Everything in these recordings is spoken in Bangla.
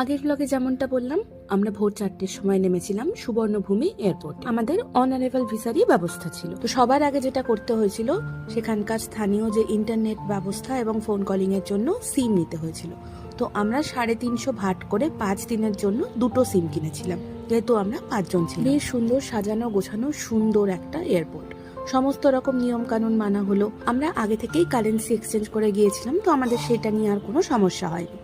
আগের ব্লগে যেমনটা বললাম, আমরা ভোর চারটের সময় নেমেছিলাম সুবর্ণভূমি এয়ারপোর্ট। আমাদের অনারেবল ভিসারই ব্যবস্থা ছিল। তো সবার আগে যেটা করতে হয়েছিল, সেখানকার স্থানীয় যে ইন্টারনেট ব্যবস্থা এবং ফোন কলিং এর জন্য সিম নিতে হয়েছিল। তো আমরা সাড়ে তিনশো ভাট করে পাঁচ দিনের জন্য দুটো সিম কিনেছিলাম। যেহেতু আমরা পাঁচজন ছিলাম। বেশ সুন্দর সাজানো, গোছানো, সুন্দর একটা এয়ারপোর্ট। সমস্ত রকম নিয়ম কানুন মানা হলো। আমরা আগে থেকেই কারেন্সি এক্সচেঞ্জ করে গিয়েছিলাম, তো আমাদের সেটা নিয়ে আর কোনো সমস্যা হয়নি।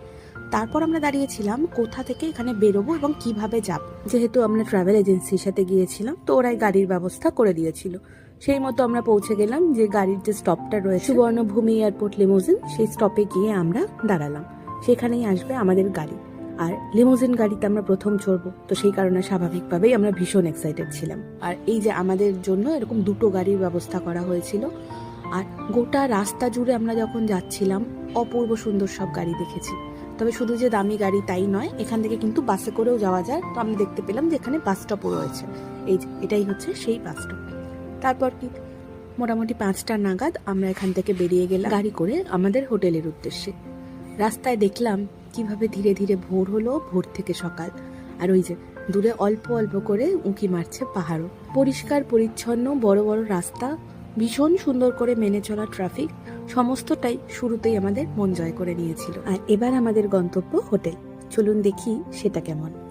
তারপর আমরা দাঁড়িয়েছিলাম কোথা থেকে এখানে বেরোবো এবং কীভাবে যাব। যেহেতু আমরা ট্রাভেল এজেন্সির সাথে গিয়েছিলাম, তো ওরাই গাড়ির ব্যবস্থা করে দিয়েছিল। সেই মতো আমরা পৌঁছে গেলাম যে গাড়ির যে স্টপটা রয়েছে, সুবর্ণভূমি এয়ারপোর্ট লিমোজিন সেই স্টপে গিয়ে আমরা দাঁড়ালাম। সেখানেই আসবে আমাদের গাড়ি। আর লিমোজিন গাড়িতে আমরা প্রথম চড়বো। তো সেই কারণে স্বাভাবিকভাবেই আমরা ভীষণ এক্সাইটেড ছিলাম। আর এই যে আমাদের জন্য এরকম দুটো গাড়ির ব্যবস্থা করা হয়েছিল। আর গোটা রাস্তা জুড়ে আমরা যখন যাচ্ছিলাম, অপূর্ব সুন্দর সব গাড়ি দেখেছি। তবে শুধু যে দামি গাড়ি তাই নয়, এখান থেকে কিন্তু বাসে করেও যাওয়া যায়। তো আমি দেখতে পেলাম যে এখানে বাস স্টপও রয়েছে। এই এটাই হচ্ছে সেই বাস স্টপ তারপর কি? মোটামুটি পাঁচটা নাগাদ আমরা এখান থেকে বেরিয়ে গেলাম গাড়ি করে আমাদের হোটেলের উদ্দেশ্যে। রাস্তায় দেখলাম কীভাবে ধীরে ধীরে ভোর হলো, ভোর থেকে সকাল। আর ওই যে দূরে অল্প অল্প করে উঁকি মারছে পাহাড়ও। পরিষ্কার, পরিচ্ছন্ন, বড় বড় রাস্তা, ভীষণ সুন্দর করে মেনে চলা ট্রাফিক, সমস্তটাই শুরুতেই আমাদের মন জয় করে নিয়েছিল। আর এবার আমাদের গন্তব্য হোটেল। চলুন দেখি সেটা কেমন।